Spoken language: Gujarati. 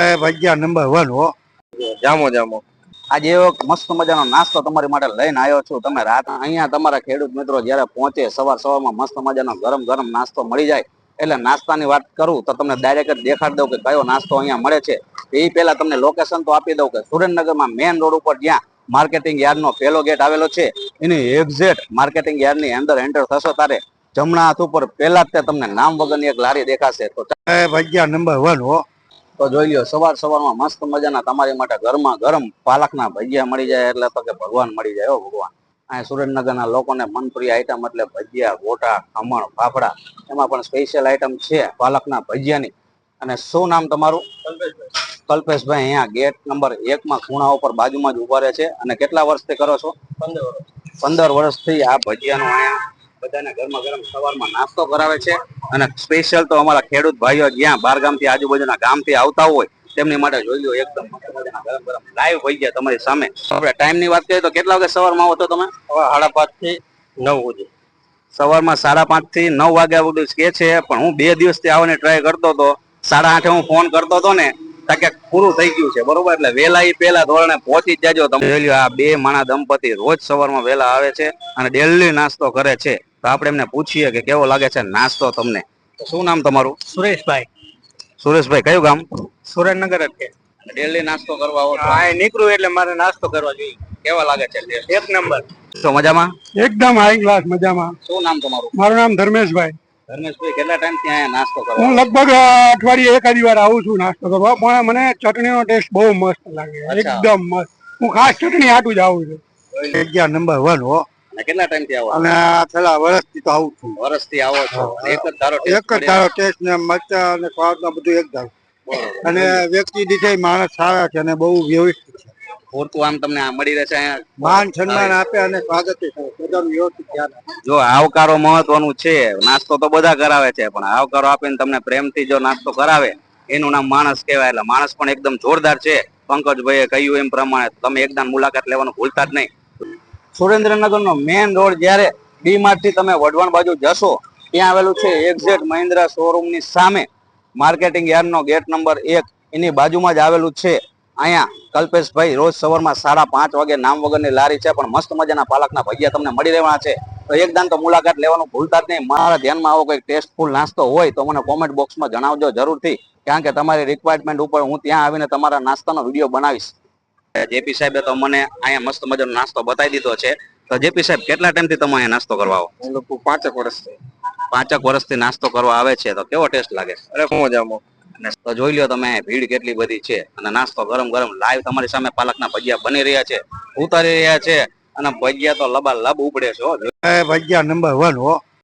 એ ભજીયા નંબર વન હો. જામો જામો. આજે એવો મસ્ત મજાનો નાસ્તો તમારી માટે લઈને આવ્યો છું. તમે રાત અહીંયા તમારા ખેડૂત મિત્રો જ્યારે પહોંચે સવાર સવારમાં મસ્ત મજાનો ગરમ ગરમ નાસ્તો મળી જાય. એટલે નાસ્તાની વાત કરું તો તમને ડાયરેક્ટ દેખાડી દઉં કે કયો નાસ્તો અહીંયા મળે છે. એ પહેલા તમને લોકેશન તો આપી દઉં કે સુરેન્દ્રનગરમાં મેન રોડ ઉપર જ્યાં માર્કેટિંગ યાર્ડનો પહેલો ગેટ આવેલો છે. એની એક્ઝેક્ટ માર્કેટિંગ યાર્ડની અંદર એન્ટર થશો તારે. જમણા હાથ ઉપર પહેલા જ તે તમને નામ વગરની એક લારી દેખાશે. તો અગિયાર નંબર વન હો. તો જોઈ લ્યો સવાર સવારમાં મસ્ત મજાના તમારી માટે ગરમા ગરમ પાલકના ભજીયા મળી જાય એટલે તો કે ભગવાન મળી જાય હો ભગવાન. અહીંયા સુરેન્દ્રનગરના લોકોને મનપ્રિય આઈટમ એટલે ભજીયા ગોટા ખમણ ફાફડા એમાં પણ સ્પેશિયલ આઈટમ છે પાલકના ભજીયાની. અને શું નામ તમારું? કલ્પેશભાઈ. અહીંયા ગેટ નંબર એકમાં ખૂણા ઉપર બાજુમાં જ ઊભા રહે છે. અને કેટલા વર્ષથી કરો છો? પંદર વર્ષથી આ ભજીયાનું અહીંયા બધાને ગરમા ગરમ સવારમાં નાસ્તો કરાવે છે. અને સ્પેશિયલ તો અમારા ખેડૂત ભાઈઓ જ્યાં બાર ગામથી આજુબાજુના ગામથી આવતા હોય તેમની માટે જોઈ લો એકદમ ગરમ ગરમ લાઈવ ભજીયા તમારી સામે. આપણે ટાઈમની વાત કરીએ તો કેટલા વાગે સવારમાં આવો તો તમે? સાડા પાંચથી નવ સુધી. સવારમાં સાડા પાંચથી નવ વાગ્યા સુધી કે છે પણ હું બે દિવસથી આવવાની ટ્રાય કરતો હતો. સાડા આઠે હું ફોન કરતો હતો ને તકે પૂરું થઈ ગયું છે બરોબર? એટલે વેલા એ પેલા ધોરણે પહોંચી જજો. તમે આ બે માણા દંપતી રોજ સવારમાં વેલા આવે છે અને ડેલી નાસ્તો કરે છે. તો આપણે એમને પૂછીએ કે કેવો લાગે છે નાસ્તો તમને? શું નામ તમારું? સુરેશભાઈ. સુરેશભાઈ કયું ગામ? સુરેન્દ્રનગર જ છે ડેલી નાસ્તો કરવા આવો હા નીકળું એટલે મારે નાસ્તો કરવા જોઈએ. કેવા લાગે છે એક નંબર. તો મજામાં? એકદમ હાઈ ક્લાસ મજામાં. શું નામ તમારું? મારું નામ ધર્મેશભાઈ. ધર્મેશભાઈ કેટલા ટાઈમથી અહીંયા નાસ્તો કરવા હું લગભગ અઠવાડિયે એકાદી વાર આવું છું નાસ્તો કરવા. પણ મને ચટણીનો ટેસ્ટ બહુ મસ્ત લાગે. એકદમ મસ્ત. હું ખાસ ચટણી આટું જ આવું છું. ભજીયા નંબર વન હો. કેટલા ટાઈમથી આવો? અને છેલ્લા વર્ષથી તો આવું છું. વર્ષથી આવો છો. એક જ ધારો એક જ ધારો ટેસ્ટ ને મરચા અને સ્વાદ ને બધું એક ધારો. અને વ્યક્તિ દીધે માણસ સારા છે અને બહુ વ્યવસ્થિત છે. પૂરતું આમ તમને આ મળી રહેશે માન સન્માન આપે અને સ્વાગત બધાનું વ્યવસ્થિત ધ્યાન જો આવકારો મહત્વનું છે. નાસ્તો તો બધા કરાવે છે પણ આવકારો આપીને તમને પ્રેમથી જો નાસ્તો કરાવે એનું નામ માણસ કહેવાય. એટલે માણસ પણ એકદમ જોરદાર છે. પંકજભાઈએ કહ્યું એમ પ્રમાણે તમે એકદમ મુલાકાત લેવાનું ભૂલતા જ નહીં. સુરેન્દ્રનગરનો મેઇન રોડ જ્યારે ડી માર્ટથી તમે વઢવાણ બાજુ જશો, ત્યાં આવેલું છે એક્ઝેક્ટ મહિન્દ્રા શોરૂમની સામે માર્કેટિંગ યાર્ડનો ગેટ નંબર એક. એની બાજુમાં જ આવેલું છે અહીંયા કલ્પેશભાઈ, રોજ સવારમાં સાડા પાંચ વાગે નામ વગરની લારી છે, પણ મસ્ત મજાના પાલકના ભજીયા તમને મળી રહેવાના છે. તો એકદમ તો મુલાકાત લેવાનું ભૂલતા જ નહીં. મારા ધ્યાનમાં આવો કોઈ ટેસ્ટફુલ નાસ્તો હોય તો મને કોમેન્ટ બોક્સમાં જણાવજો જરૂરથી. કારણ કે તમારી રિક્વાયરમેન્ટ ઉપર હું ત્યાં આવીને તમારા નાસ્તાનો વીડિયો બનાવીશ. જેપી સાહેબે તો મને અહીંયા મસ્ત મજાનો નાસ્તો બતાવી દીધો છે. તો જેપી સાહેબ કેટલા ટાઈમથી તમે અહીંયા નાસ્તો કરવા આવો? એ લોકો પાંચેક વર્ષથી. પાંચક વર્ષથી નાસ્તો કરવા આવે છે તો કેવો ટેસ્ટ લાગે? અરે હું જામો અને તો જોઈ લ્યો તમે ભીડ કેટલી બધી છે. અને નાસ્તો ગરમ ગરમ લાઈવ તમારી સામે પાલકના ભજીયા બની રહ્યા છે. ઉતારી રહ્યા છે. અને ભજીયા તો લબા લબ ઉપડે છે હો. ભજીયા નંબર વન હો.